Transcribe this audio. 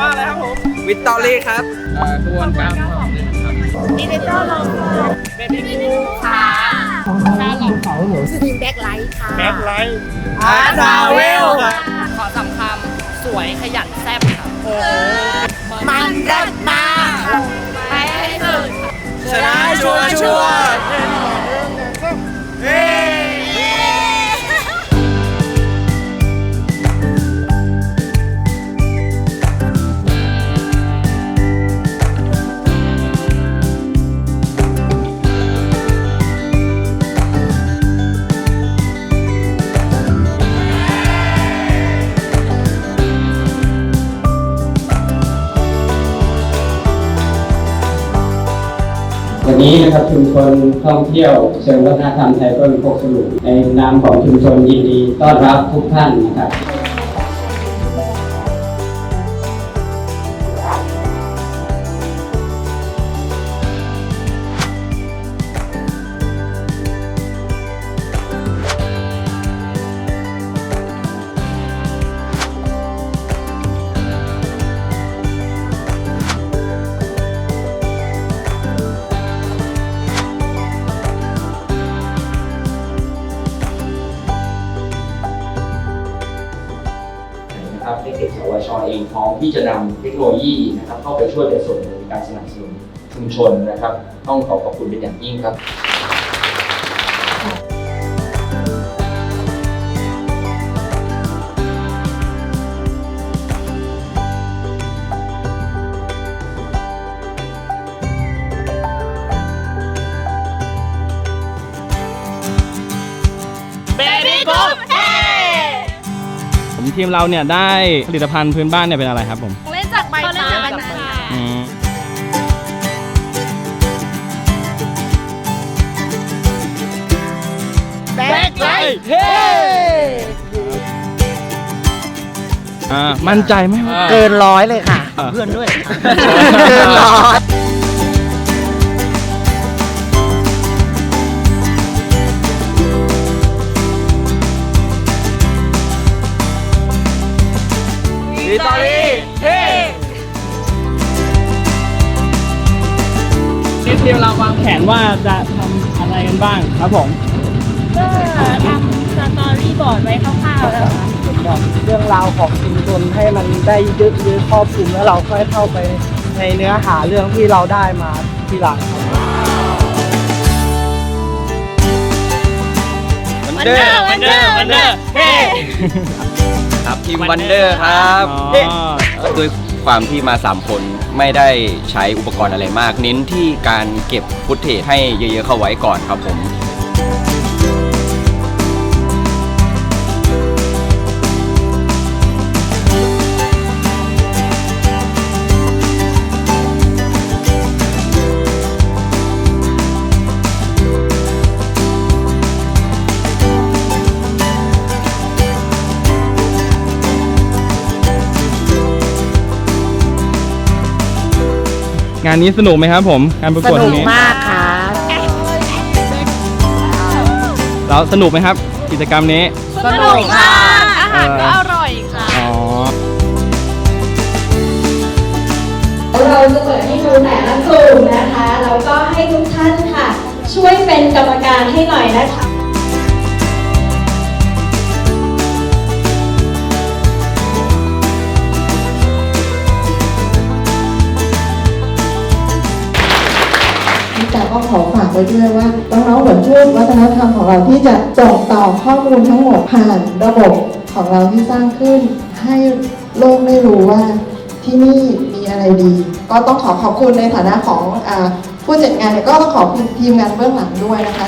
ตอรี่ครับกระบวนการของครับดิจิตอลโลโก้เบบี้บูค่ะชาลอตสตรีมแบ็คไลท์ค่ะ แบ็คไลท์อาร์ทาวเวลครับขอสำคำสวยขยันแซ่บค่ะมันเลิศมากไปให้สุดชนะชัวร์ชัว วันนี้นะครับชุมชนท่องเที่ยวเชิงวัฒนธรรมไทยก็มีพกสลุปในนามของชุมชนยินดีต้อนรับทุกท่านนะครับ นะครับในเขตสวชเองพร้อมที่จะนำเทคโนโลยีนะครับเข้าไปช่วยเป็นส่วนหนึ่งในการสนับสนุนชุมชนนะครับ ต้องขอขอบคุณเป็นอย่างยิ่งครับ ทีมเราเนี่ยได้ผลิตภัณฑ์พื้นบ้านเนี่ยเป็นอะไรครับผมเล่นจากใบตาลค่ะอืมแบ็คไลท์เฮ้อ่ามั่นใจไหมว่า เกินร้อยเลยค่ะ อะ เพื่อนด้วย เกินร้อย ดิตอรี่เฮ้นี่ทีมเราวางแผนว่าจะทำอะไรกันบ้างครับผมก็ทำสตอรี่บอร์ดไว้คร่าวๆแล้วค่ะแบบเรื่องราวของชุมชนให้มันได้เยอะๆครอบคลุมแล้วเราค่อยเข้าไปในเนื้อหาเรื่องที่เราได้มาทีหลังครับวันเดอร์วันเดอร์วันเดอร์เฮ้ ครับทีมวันเดอร์ครับอ๋อด้วยความที่มา 3 คนไม่ได้ใช้อุปกรณ์อะไรมาก เน้นที่การเก็บฟุตเทจให้เยอะๆเข้าไว้ก่อนครับผม งานนี้สนุกไหมครับผมการประกวดครั้งนี้มากค่ะแล้วสนุกไหมครับ กิจกรรมนี้ สนุกค่ะอาหารก็อร่อยค่ะ อ๋อ เราจะเปิดให้ดูแต่ละกลุ่มนะคะ แล้วก็ให้ทุกท่านค่ะ ช่วยเป็นกรรมการให้หน่อยนะคะ ก็ขอฝากไว้ด้วยว่าน้องๆเหมือนช่วยวัฒนธรรมของเราที่จะส่งต่อข้อมูลทั้งหมดผ่านระบบของเราที่สร้างขึ้น ให้โลกได้รู้ว่าที่นี่มีอะไรดี ก็ต้องขอขอบคุณในฐานะของอผู้จัดงานก็ต้องขอบคุณทีมงานเบื้องหลังด้วยนะคะ